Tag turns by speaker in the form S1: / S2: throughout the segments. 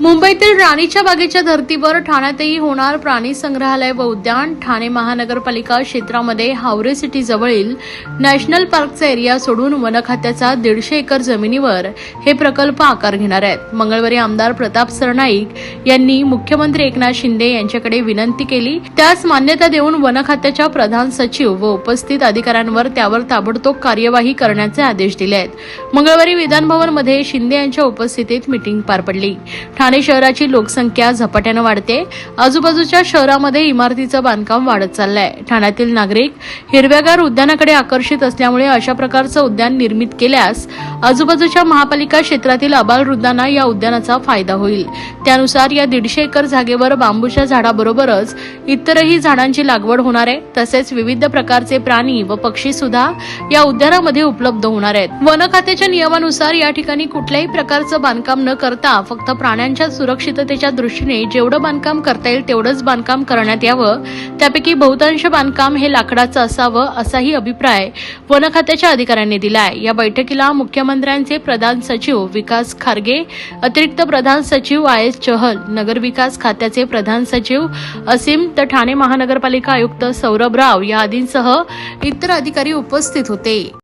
S1: मुंबईतील राणीच्या बागेच्या धर्तीवर ठाण्यातही होणार प्राणी संग्रहालय व उद्यान. ठाणे महानगरपालिका क्षेत्रामध्ये हावरे सिटी जवळील नॅशनल पार्कचा एरिया सोडून वन खात्याचा दीडशे एकर जमिनीवर हे प्रकल्प आकार घेणार आहेत. मंगळवारी आमदार प्रताप सरनाईक यांनी मुख्यमंत्री एकनाथ शिंदे यांच्याकडे विनंती केली. त्यास मान्यता देऊन वन खात्याच्या प्रधान सचिव व उपस्थित अधिकाऱ्यांवर त्यावर ताबडतोब कार्यवाही करण्याचे आदेश दिले आहेत मंगळवारी विधानभवनमध्ये शिंदे यांच्या उपस्थितीत मिटिंग पार पडली. ठाणे शहराची लोकसंख्या झपाट्यानं वाढते. आजूबाजूच्या शहरामध्ये इमारतीचं बांधकाम वाढत चाललंय. ठाण्यातील नागरिक हिरव्यागार उद्यानाकडे आकर्षित असल्यामुळे अशा प्रकारचं उद्यान निर्मित केल्यास आजूबाजूच्या महापालिका क्षेत्रातील अबालवृद्धांना या उद्यानाचा फायदा होईल. त्यानुसार या दीडशे एकर जागेवर बांबूच्या झाडाबरोबरच इतरही झाडांची लागवड होणार आहे. तसेच विविध प्रकारचे प्राणी व पक्षी सुद्धा या उद्यानामध्ये उपलब्ध होणार आहेत. वन खात्याच्या नियमानुसार या ठिकाणी कुठल्याही प्रकारचं बांधकाम न करता फक्त प्राण्यांच्या सुरक्षिततेच्या दृष्टीने जेवढं बांधकाम करता येईल तेवढंच बांधकाम करण्यात यावं. त्यापैकी बहुतांश बांधकाम हे लाकडाचं असावं असाही अभिप्राय वन खात्याच्या अधिकाऱ्यांनी दिलाय. या बैठकीला मुख्यमंत्र्यांचे प्रधान सचिव विकास खारगे अतिरिक्त प्रधान सचिव आय एस चहल नगरविकास खात्याचे प्रधान सचिव असीम तर ठाणे महानगरपालिका आयुक्त सौरभ राव या आदींसह इतर अधिकारी उपस्थित होते.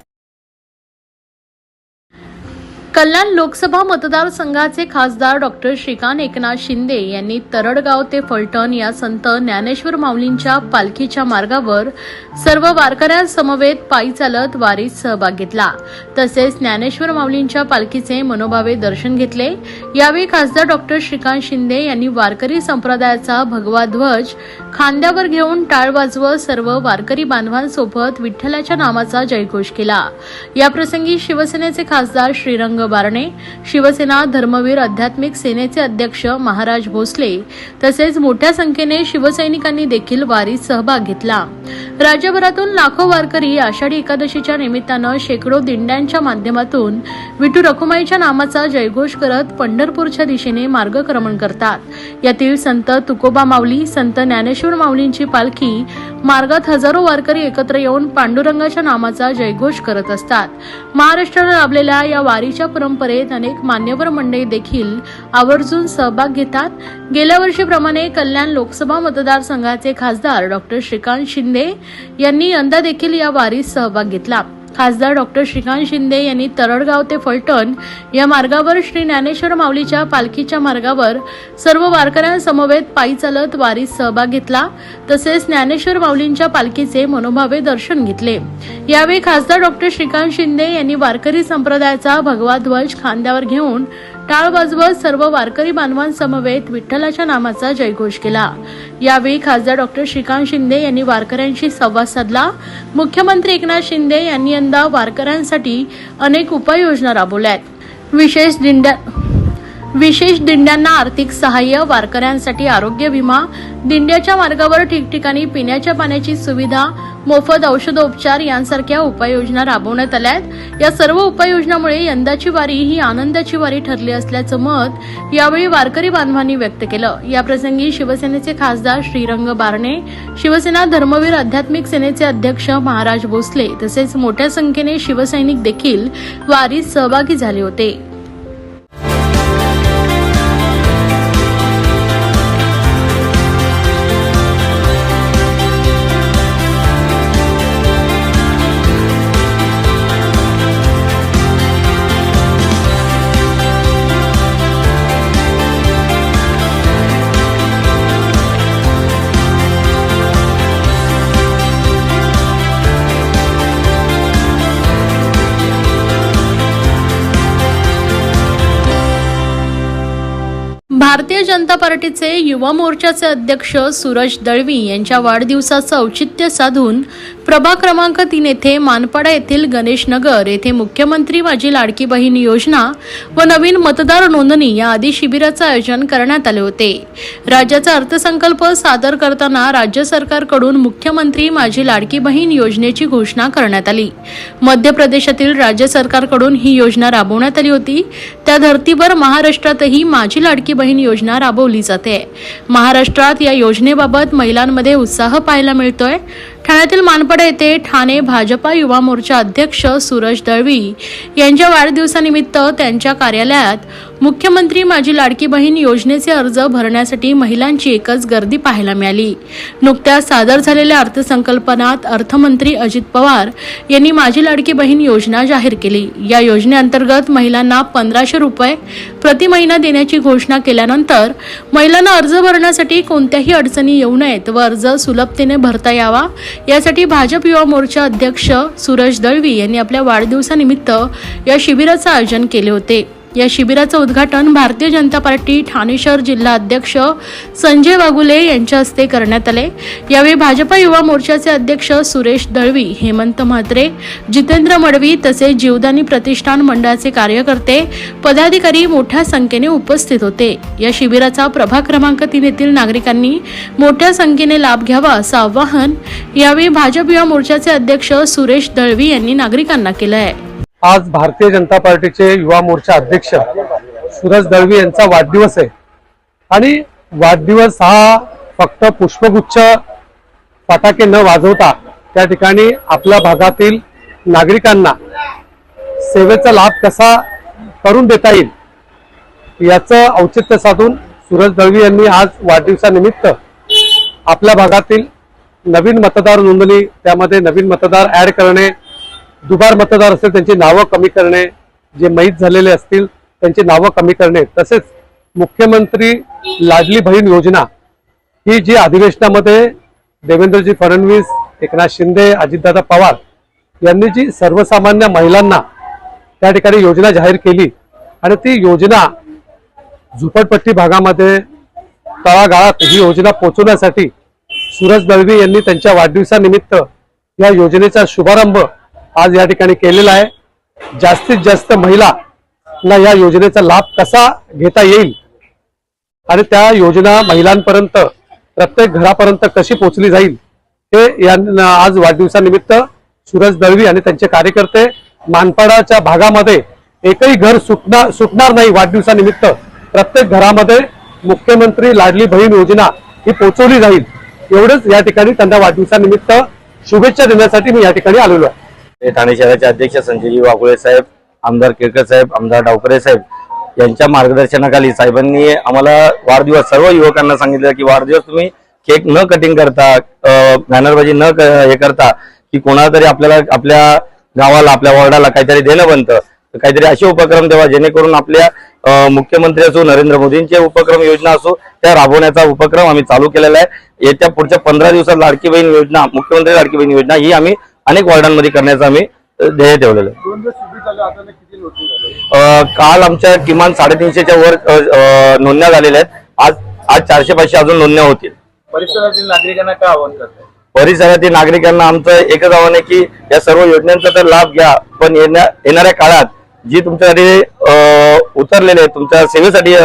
S1: कल्याण लोकसभा मतदारसंघाचे खासदार डॉक्टर श्रीकांत एकनाथ शिंदे यांनी तरडगाव ते फलटण या संत ज्ञानेश्वर माऊलींच्या पालखीच्या मार्गावर सर्व वारकऱ्यांसमवेत पायी चालत वारीत सहभाग घेतला. तसेच ज्ञानेश्वर माऊलींच्या पालखीचे मनोभावे दर्शन घेतले. यावेळी खासदार डॉक्टर श्रीकांत शिंदे यांनी वारकरी संप्रदायाचा भगवा ध्वज खांद्यावर घेऊन टाळ वाजवत सर्व वारकरी बांधवांसोबत विठ्ठलाच्या नामाचा जयघोष केला. याप्रसंगी शिवसेनेचे खासदार श्रीरंग बारणे शिवसेना धर्मवीर आध्यात्मिक सेनेचे अध्यक्ष महाराज भोसले तसेच मोठ्या संख्येने शिवसैनिकांनी देखील वारीत सहभाग घेतला. राज्यभरातून लाखो वारकरी आषाढी एकादशीच्या निमित्तानं शेकडो दिंड्यांच्या माध्यमातून विठू रखुमाईच्या नामाचा जयघोष करत पंढरपूरच्या दिशेने मार्गक्रमण करतात. यातील संत तुकोबा माऊली संत ज्ञानेश्वर माऊलींची पालखी मार्गात हजारो वारकरी एकत्र येऊन पांडुरंगाच्या नामाचा जयघोष करत असतात. महाराष्ट्राला लाभलेल्या या वारीच्या परंपरेत अनेक मान्यवर मंडळी देखील आवर्जून सहभाग घेतात. गेल्या वर्षीप्रमाणे कल्याण लोकसभा मतदारसंघाचे खासदार डॉक्टर श्रीकांत शिंदे यांनी यंदा देखील या वारीत सहभाग घेतला. खासदार डॉक्टर श्रीकांत शिंदे यांनी तरडगाव ते फलटण या मार्गावर श्री ज्ञानेश्वर माऊलीच्या पालखीच्या मार्गावर सर्व वारकऱ्यांसमवेत पायी चालत वारीत सहभाग घेतला. तसेच ज्ञानेश्वर माऊलींच्या पालखीचे मनोभावे दर्शन घेतले. यावेळी खासदार डॉक्टर श्रीकांत शिंदे यांनी वारकरी संप्रदायाचा भगवा ध्वज खांद्यावर घेऊन टाळ वाजवत सर्व वारकरी बांधवांसमवेत विठ्ठलाच्या नामाचा जयघोष केला. यावेळी खासदार डॉक्टर श्रीकांत शिंदे यांनी वारकऱ्यांशी संवाद साधला. मुख्यमंत्री एकनाथ शिंदे यांनी यंदा वारकऱ्यांसाठी अनेक उपाययोजना राबवल्या आहेत विशेष दिंड्या विशेष दिंड्यांना आर्थिक सहाय्य वारकऱ्यांसाठी आरोग्य विमा दिंड्याच्या मार्गावर ठिकठिकाणी पिण्याच्या पाण्याची सुविधा मोफत औषधोपचार यांसारख्या उपाययोजना राबवण्यात आल्या आहेत. या सर्व उपाययोजनामुळे यंदाची वारी ही आनंदाची वारी ठरली असल्याचं मत यावेळी वारकरी बांधवांनी व्यक्त केलं. याप्रसंगी शिवसेनेचे खासदार श्रीरंग बारणे शिवसेना धर्मवीर आध्यात्मिक सेनेचे अध्यक्ष महाराज भोसले तसेच मोठ्या संख्येने शिवसैनिक देखील वारीत सहभागी झाले होते. भारतीय जनता पार्टीचे युवा मोर्चाचे अध्यक्ष सूरज दळवी यांच्या वाढदिवसाचं औचित्य साधून प्रभाग क्रमांक तीन येथे मानपाडा येथील गणेश नगर येथे मुख्यमंत्री माझी लाडकी बहीण योजना व नवीन मतदार नोंदणी या आदी शिबिराचं आयोजन करण्यात आले होते. राज्याचा अर्थसंकल्प सादर करताना राज्य सरकारकडून मुख्यमंत्री माझी लाडकी बहीण योजनेची घोषणा करण्यात आली. मध्य प्रदेशातील राज्य सरकारकडून ही योजना राबवण्यात आली होती. त्या धर्तीवर महाराष्ट्रातही माझी लाडकी बहीण योजना राबवली जाते. महाराष्ट्रात या योजनेबाबत महिलांमध्ये उत्साह पाहायला मिळतोय. ठाण्यातील मानपडा येथे ठाणे भाजपा युवा मोर्चा अध्यक्ष सूरज दळवी यांच्या वाढदिवसानिमित्त त्यांच्या कार्यालयात मुख्यमंत्री माझी लाडकी बहीण योजनेचे अर्ज भरण्यासाठी महिलांची एकच गर्दी पाहायला मिळाली. नुकत्याच सादर झालेल्या अर्थसंकल्पनात अर्थमंत्री अजित पवार यांनी माझी लाडकी बहीण योजना जाहीर केली. या योजनेअंतर्गत महिलांना पंधराशे रुपये प्रति महिना देण्याची घोषणा केल्यानंतर महिलांना अर्ज भरण्यासाठी कोणत्याही अडचणी येऊ नयेत व अर्ज सुलभतेने भरता यावा यासाठी भाजप युवा मोर्चा अध्यक्ष सूरज दळवी यांनी आपल्या वाढदिवसानिमित्त या शिबिराचं आयोजन केले होते. या शिबिराचं उद्घाटन भारतीय जनता पार्टी ठाणे शहर जिल्हा अध्यक्ष संजय वागुले यांच्या हस्ते करण्यात आले. यावेळी भाजपा युवा मोर्चाचे अध्यक्ष सुरेश दळवी हेमंत म्हात्रे जितेंद्र मडवी तसेच जीवदानी प्रतिष्ठान मंडळाचे कार्यकर्ते पदाधिकारी मोठ्या संख्येने उपस्थित होते. या शिबिराचा प्रभाग क्रमांक तीन येथील नागरिकांनी मोठ्या संख्येने लाभ घ्यावा असं आवाहन यावेळी भाजप युवा मोर्चाचे अध्यक्ष सुरेश दळवी यांनी नागरिकांना केलं आहे
S2: आज भारतीय जनता पार्टीचे युवा मोर्चा अध्यक्ष सुरेश दळवी यांचा वाढदिवस आहे. आणि वाढदिवस हा फक्त पुष्पगुच्छ फटाके न वाजवता त्या ठिकाणी आपल्या भागातील नागरिकांना सेवेचा लाभ कसा करून देता येईल याचं औचित्य साधून सुरज दळवी यांनी आज वाढदिवसानिमित्त आपल्या भागातील नवीन मतदार नोंदणी त्यामध्ये नवीन मतदार ऍड करणे दुबार मतदार असतील त्यांची नावं कमी करणे जे माहीत झालेले असतील त्यांची नावं कमी करणे. तसेच मुख्यमंत्री लाडली बहीण योजना ही जी अधिवेशनामध्ये देवेंद्रजी फडणवीस एकनाथ शिंदे अजितदादा पवार यांनी जी सर्वसामान्य महिलांना त्या ठिकाणी योजना जाहीर केली आणि ती योजना झुपडपट्टी भागामध्ये तळागाळात ही योजना पोचवण्यासाठी सुरज दळवी यांनी त्यांच्या वाढदिवसानिमित्त या योजनेचा शुभारंभ आज या ठिकाणी केलेला आहे. जास्तीत जास्त महिलांना या योजनेचा लाभ कसा घेता येईल आणि त्या योजना महिलांपर्यंत प्रत्येक घरापर्यंत कशी पोहोचली जाईल हे यांना आज वाढदिवसानिमित्त सुरज दळवी आणि त्यांचे कार्यकर्ते मानपाडाच्या भागामध्ये एकही घर सुटणार सुटणार नाही वाढदिवसानिमित्त. प्रत्येक घरामध्ये मुख्यमंत्री लाडली बहीण योजना ही पोहोचवली जाईल. एवढंच या ठिकाणी त्यांना वाढदिवसानिमित्त शुभेच्छा देण्यासाठी मी या ठिकाणी आलेलो आहे.
S3: ठाणे शहराचे अध्यक्ष संजयजी वाघोळे साहेब आमदार केळकर साहेब आमदार डावकरे साहेब यांच्या मार्गदर्शनाखाली साहेबांनी आम्हाला वाढदिवस सर्व युवकांना सांगितलं की वाढदिवस तुम्ही केक न कटिंग करता बॅनरबाजी न हे करता की कोणाला तरी आपल्याला आपल्या गावाला आपल्या वॉर्डाला काहीतरी देणं बनतं. काहीतरी असे उपक्रम द्यावा जेणेकरून आपल्या मुख्यमंत्री असो नरेंद्र मोदींचे उपक्रम योजना असो त्या राबवण्याचा उपक्रम आम्ही चालू केलेला आहे. येत्या पुढच्या पंधरा दिवसात लाडकी बहीण योजना मुख्यमंत्री लाडकी बहीण योजना ही आम्ही अनेक वॉर्डांमध्ये करण्याचा आम्ही ध्येय ठेवलेलं आहे. काल आमच्या किमान साडेतीनशेच्या वर नोंदण्या झालेल्या आहेत. आज आज चारशे पाचशे अजून नोंदण्या होतील.
S4: परिसरातील नागरिकांना काय आवाहन करताय?
S3: परिसरातील नागरिकांना आमचं एकच आव्हान आहे की या सर्व योजनांचा तर लाभ घ्या पण येण्या येणाऱ्या काळात जी तुमच्यासाठी उतरलेले आहेत, तुमच्या सेवेसाठी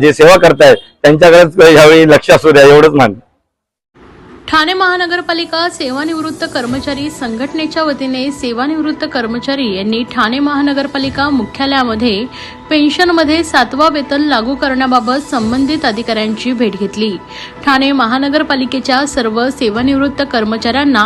S3: जे सेवा करतायत त्यांच्याकडेच यावेळी लक्ष असू द्या एवढंच मान
S1: ठाणे महानगरपालिका सेवानिवृत्त कर्मचारी संघटनेच्या वतीने सेवानिवृत्त कर्मचारी यांनी ठाणे महानगरपालिका मुख्यालयामध्ये पेन्शनमध्ये सातवा वेतन लागू करण्याबाबत संबंधित अधिकाऱ्यांची भेट घेतली. ठाणे महानगरपालिकेच्या सर्व सेवानिवृत्त कर्मचाऱ्यांना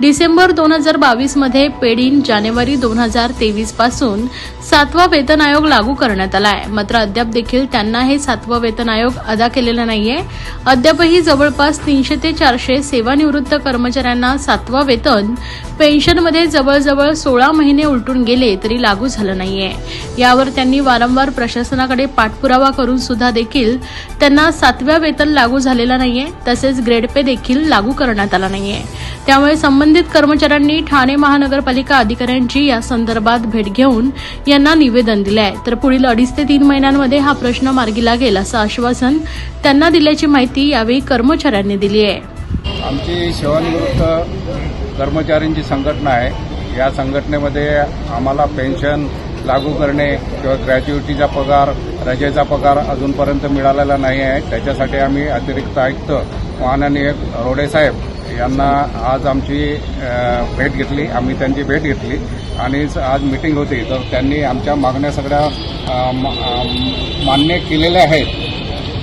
S1: डिसेंबर दोन हजार बावीसमध्ये पेड इन जानेवारी दोन हजार तेवीसपासून सातवा वेतन आयोग लागू करण्यात आला आहे मात्र अद्याप देखील त्यांना हे सातवा वेतन आयोग अदा केलेला नाहीये. अद्यापही जवळपास तीनशे ते चारशे सेवानिवृत्त कर्मचाऱ्यांना सातवा वेतन. पेन्शनमध्ये जवळजवळ सोळा महिने उलटून गेले तरी लागू झालं नाहीये. यावर त्यांनी वारंवार प्रशासनाकडे पाठपुरावा करून सुद्धा देखील त्यांना सातव्या वेतन लागू झालेला नाहीये तसेच ग्रेड पे देखील लागू करण्यात आला नाहीये. त्यामुळे संबंधित कर्मचाऱ्यांनी ठाणे महानगरपालिका अधिकाऱ्यांची या संदर्भात भेट घेऊन यांना निवेदन दिले आहे तर पुढील अडीच ते तीन महिन्यांमध्ये हा प्रश्न मार्गी लागेल असं आश्वासन त्यांना दिल्याची माहिती यावेळी कर्मचाऱ्यांनी दिली आहे
S5: आमची सेवानिवृत्त कर्मचाऱ्यांची संघटना आहे. या संघटनेमध्ये आम्हाला पेन्शन लागू करणे किंवा ग्रॅज्युएटीचा पगार रजेचा पगार अजूनपर्यंत मिळालेला नाही आहे. त्याच्यासाठी आम्ही अतिरिक्त आयुक्त माननीय रोडेसाहेब यांना आज आमची भेट घेतली. आम्ही त्यांची भेट घेतली. आणि आज मिटिंग होती. तर त्यांनी आमच्या मागण्या सगळ्या मान्य केलेल्या आहेत.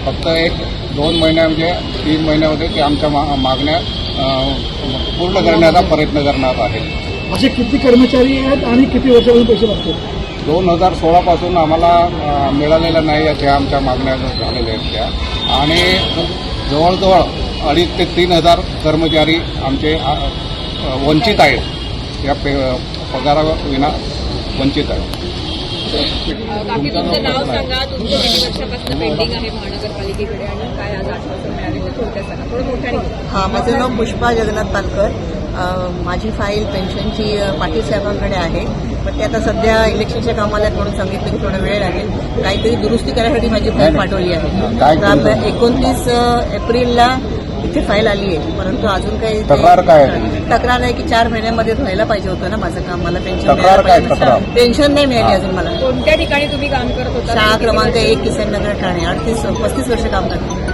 S5: फक्त एक दोन महिन्या म्हणजे तीन महिन्यामध्ये ते आमच्या मा- मागण्या पूर्ण करण्याचा प्रयत्न करणार आहेत
S4: असे किती कर्मचारी आहेत आणि किती वर्षापासून पैसे लागतात
S5: दोन हजार सोळापासून आम्हाला मिळालेल्या नाही ह्या आमच्या मागण्या झालेल्या आहेत त्या. आणि जवळजवळ अडीच ते तीन हजार कर्मचारी आमचे वंचित आहेत. या पे पगाराविना वंचित आहेत.
S6: बाकी तुमचं नाव सांगा. तुमचं किती वर्षापासून पेंडिंग आहे महानगरपालिकेकडे आणि काय आज आश्वासन मिळाले ते थोडक्यात सांगा थोडं मोठ्याने बोला.
S7: हा माझं नाव पुष्पा जगन्नाथ पालकर. अ, माझी फाईल पेन्शनची पाटील साहेबांकडे आहे. पण ते आता सध्या इलेक्शनच्या कामाला आहेत म्हणून सांगितलं की थोडा वेळ लागेल. काहीतरी दुरुस्ती करायसाठी माझी फाईल पाठवली आहे.
S5: काय
S7: तर आता एकोणतीस एप्रिलला इथे फाईल आली आहे. परंतु अजून काही ते-
S5: तक्रार काय आहे?
S7: तक्रार आहे की चार महिन्यामध्ये व्हायला पाहिजे होतं ना माझं काम? मला पेन्शन? पेन्शन नाही मिळाली अजून मला.
S6: कोणत्या ठिकाणी तुम्ही काम करत होता?
S7: शाळा क्रमांक
S6: वर्ष?
S7: एक किसन नगर ठाणे. अडतीस पस्तीस वर्ष काम करते.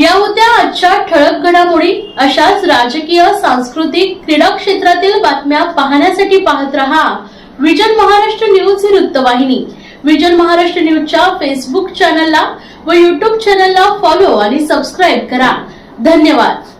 S1: या होत्या आजच्या ठळक घडामोडी अशाच राजकीय सांस्कृतिक क्रीडा क्षेत्रातील बातम्या पाहण्यासाठी पाहत रहा. विजन महाराष्ट्र न्यूज ही वृत्तवाहिनी. विजन महाराष्ट्र न्यूजच्या फेसबुक चॅनलला व युट्यूब चॅनलला फॉलो आणि सबस्क्राईब करा. धन्यवाद.